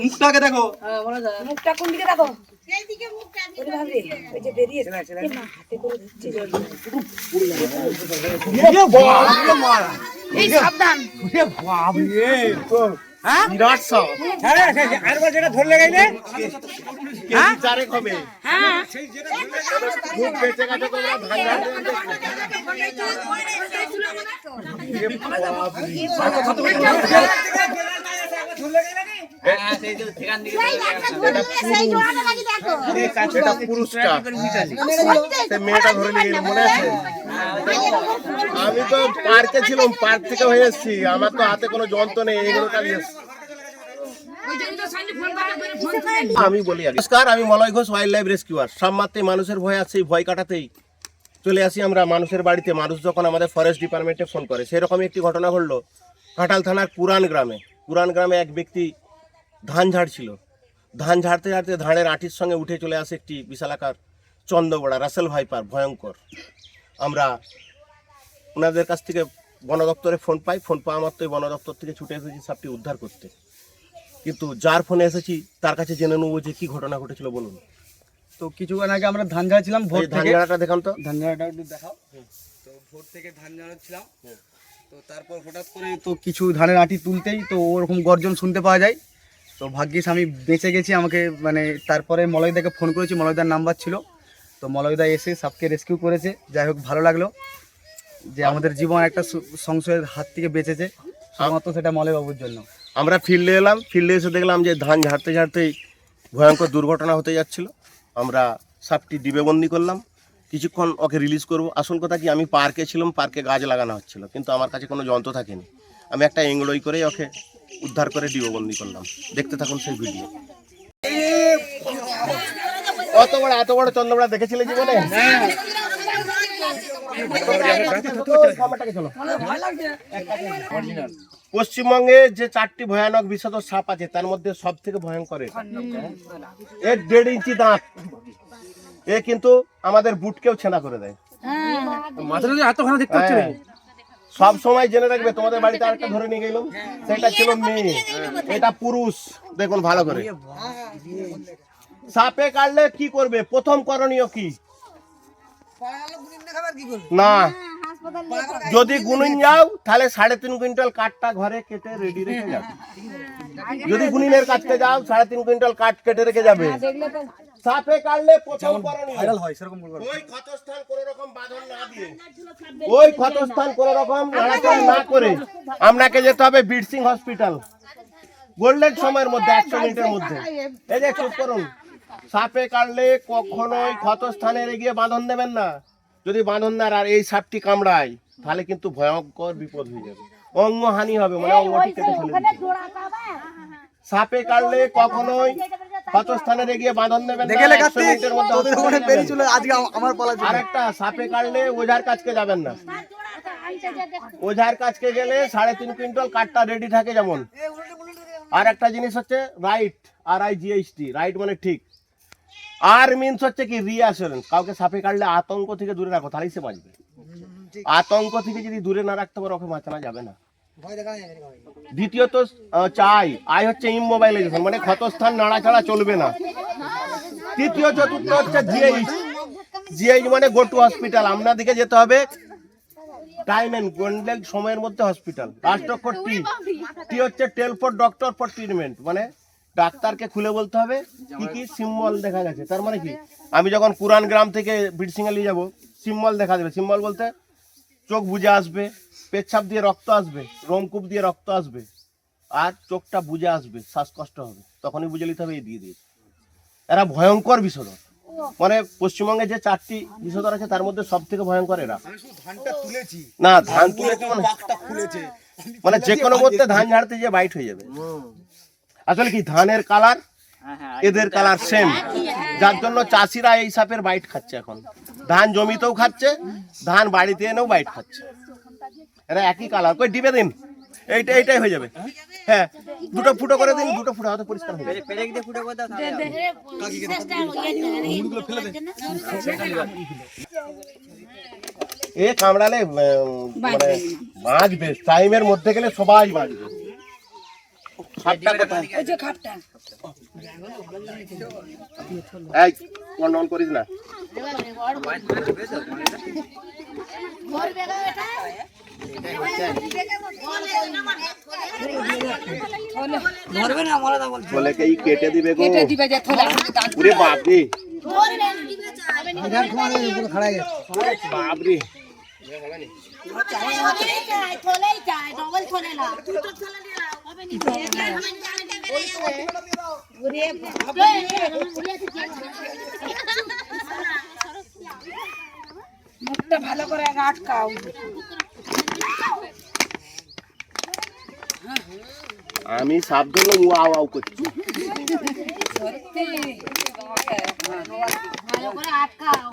মুখটাকে দেখো মুখটা কোন দিকে দেখো ওরে বাবারে, ওই যে বেরিয়ে এই মা হাতে করে ধরছে। এই সাবধান বিরাট সব আরেকবার যেটা ধরলে গেলে চারেক হবে হ্যাঁ বেঁচে গেছে তোমরা ধান ঝাড়তে এটা সে মেয়েটা ধরে নিয়ে গেল মনে আছে? আমি তো পার্কে ছিলাম পার্ক থেকে হয়ে এসেছি। আমার তো হাতে কোনো যন্ত্র নেই এগুলো চালিয়ে এসেছি। আমি বলি নমস্কার আমি মলয় ঘোষ ওয়াইল্ড লাইফ রেস্কিউয়ার সব মাত্রে মানুষের ভয় আছে এই ভয় কাটাতেই। চলে আসি আমরা মানুষের বাড়িতে। মানুষ যখন আমাদের ফরেস্ট ডিপার্টমেন্টে ফোন করে। সেরকমই একটি ঘটনা ঘটলো। ঘাটাল থানার পুরান গ্রামে। পুরান গ্রামে এক ব্যক্তি ধান ঝাড়ছিল ধান ঝাড়তে ঝাড়তে ধানের আটির সঙ্গে উঠে চলে আসে একটি বিশালাকার চন্দ্রবড়া রাসেল ভাইপার ভয়ঙ্কর। আমরা ওনাদের কাছ থেকে বন দপ্তরে ফোন পাই। ফোন পাওয়া মাত্রই বন দপ্তর থেকে ছুটে এসেছি সাপটি উদ্ধার করতে। কিন্তু যার ফোনে এসেছি তার কাছে জেনে নেব যে কি ঘটনা ঘটেছিল বলুন। তো কিছুক্ষণ আগে আমরা ধান ঝাড়ছিলাম ভোর ধান ঝাড়াটা দেখান তো। ধান ঝাড়াটা একটু দেখাও। তো ভোর থেকে ধান ঝাড়াচ্ছিলাম তো তারপর হঠাৎ করে তো কিছু ধানের আঁটি তুলতেই তো ওরকম গর্জন শুনতে পাওয়া যায়। তো ভাগ্যিস আমি বেঁচে গেছি, আমাকে মানে তারপরে মলয়দাকে ফোন করেছি, মলয়দার নাম্বার ছিল। তো মলয়দা এসে সাপকে রেস্কিউ করেছে, যাই হোক ভালো লাগল যে আমাদের জীবন একটা সংশয়ের হাত থেকে বেঁচেছে, শুধুমাত্র সেটা মলয় বাবুর জন্য। আমরা ফিল্ডে এলাম, ফিল্ডে এসে দেখলাম যে ধান ঝাড়তে ঝাড়তেই ভয়ঙ্কর দুর্ঘটনা হতে যাচ্ছিল। আমরা সাপটি ডিবেবন্দি করলাম। কিছুক্ষণ ওকে রিলিজ করব। আসল কথা কি, আমি পার্কে ছিলাম পার্কে গাছ লাগানো হচ্ছিল, কিন্তু আমার কাছে কোনো যন্ত্র থাকেনি। আমি একটা এংলোই করেই ওকে উদ্ধার করে ডিবেবন্দি করলাম। দেখতে থাকুন সেই ভিডিও। অত বড় এত বড় চন্দ্রবড়া দেখেছিলে জীবনে? পশ্চিমবঙ্গে যে চারটি ভয়ানক বিষাদ সাপ আছে তার মধ্যে সব থেকে ভয়ঙ্কর। এর দেড় ইঞ্চি দাঁত। এ কিন্তু আমাদের বুটকেও ছেনা করে দেয়। মাথাটা এতখানি দেখতে হ্যাঁ। সব সময় জেনে রাখবে তোমাদের বাড়িতে আরেকটা ধরে নিয়ে গেলাম। সেটা ছিল মেয়ে। এটা পুরুষ। দেখুন ভালো করে। সাপে কাটলে কি করবে? প্রথম করণীয় কি? না। যদি গুনিন যাও তাহলে সাড়ে তিন কুইন্টাল কাঠটা ঘরে কেটে রেডি রেখে যাবে। যদি গুনিনের কাটতে যাও সাড়ে তিন কুইন্টাল কাঠ কেটে রেখে যাবে। সাপে কাটলে প্রথম করণীয় ভাইরাল হয় সেরকম বলব ওই ক্ষতস্থান কোন রকম বাঁধন না দিয়ে। ওই ক্ষতস্থান কোন রকম নাড়াচাড়া না করে আপনাকে যেতে হবে বিরসিং হসপিটাল গোল্ডেন সময়ের মধ্যে একশো মিনিটের মধ্যে। এই যে চুপ করুন। সাপে কাটলে কখনোই ক্ষতস্থানে গিয়ে বাঁধন দেবেন না। যদি বাঁধন দেন আর এই সাপটি কামড়ায় তাহলে কিন্তু ভয়ঙ্কর বিপদ হয়ে যাবে। অঙ্গহানি হবে মানে অঙ্গটি কেটে ফেলে সাপে কাটলে কখনোই গিয়ে বাঁধন দেবেন দেখে লে 100 কার্তিক তোদের ওখানে বেরিয়ে চলে আজকে আমার পালা ছিল। আর একটা সাপে কাটলে ওঝার কাছকে যাবেন না। ওঝার কাছকে গেলে সাড়ে তিন কুইন্টাল কাঠটা রেডি থাকে যেমন। আর একটা জিনিস হচ্ছে রাইট আর আই জিএসটি রাইট মানে ঠিক। আর মিনস হচ্ছে কি রিঅ্যাসুরেন্স কাউকে সাপে কাটলে আতঙ্ক থেকে দূরে রাখো তাহলেই সে বাঁচবে। আতঙ্ক থেকে যদি দূরে না রাখতে পারো ওকে বাঁচানো যাবে না। দ্বিতীয়ত চাই। আয় হচ্ছে ইমোবাইলাইজেশন মানে ক্ষতস্থান নাড়াচাড়া চলবে না। তৃতীয়, চতুর্থ হচ্ছে জিএইচ। জিএইচ মানে গো টু হসপিটাল। আপনাদেরকে যেতে হবে টাইম এন্ড গোল্ডেন সময়ের মধ্যে হসপিটাল। লাস্ট অক্ষর টি টি হচ্ছে tell for doctor for treatment. মানে ডাক্তারকে খুলে বলতে হবে, কি কি সিম্বল দেখা গেছে। তার মানে কি? আমি যখন পুরান গ্রাম থেকে বিরসিংয়ে নিয়ে যাব, সিম্বল দেখা যাবে সিম্বল বলতে চোখ বুঝে আসবে পেচ্ছাপ দিয়ে রক্ত আসবে রোমকূপ দিয়ে রক্ত আসবে আর চোখটা বুঝে আসবে শ্বাসকষ্ট হবে। তখনই বুঝে নিতে হবে এই দিয়ে দিয়ে। এরা ভয়ঙ্কর বিষধর মানে পশ্চিমবঙ্গে যে চারটি বিষধর আছে তার মধ্যে সব থেকে ভয়ঙ্কর এরা। না ধান তুলে মানে মানে যে কোনো মধ্যে ধান ঝাড়তে যে বাইট হয়ে যাবে। আসলে কি ধানের কালার এদের কালার সেম যার জন্য চাষিরা এই সাপের বাইট খাচ্ছে এখন। ধান জমিতেও খাচ্ছে ধান বাড়িতে এনেও বাইট খাচ্ছে। এরা একই কালার কই ডিবে দিন। এইটা এইটাই হয়ে যাবে। হ্যাঁ দুটো ফুটো করে দিন দুটো ফুটো হয়তো পরিষ্কার হয়ে যাবে। এ কামড়ালে মানে বাঁচবে। টাইমের মধ্যে গেলে সবাই বাঁচবে। ওই যে খাপটা। এই ফোন অন করিস না। কেটে দিবে ওরে বাপরে। বাপরে। মুখটা ভালো করে আগে আটকাও আমি সাপ ধরলে ও আও আও করছি। সত্যি। ভালো করে আটকাও।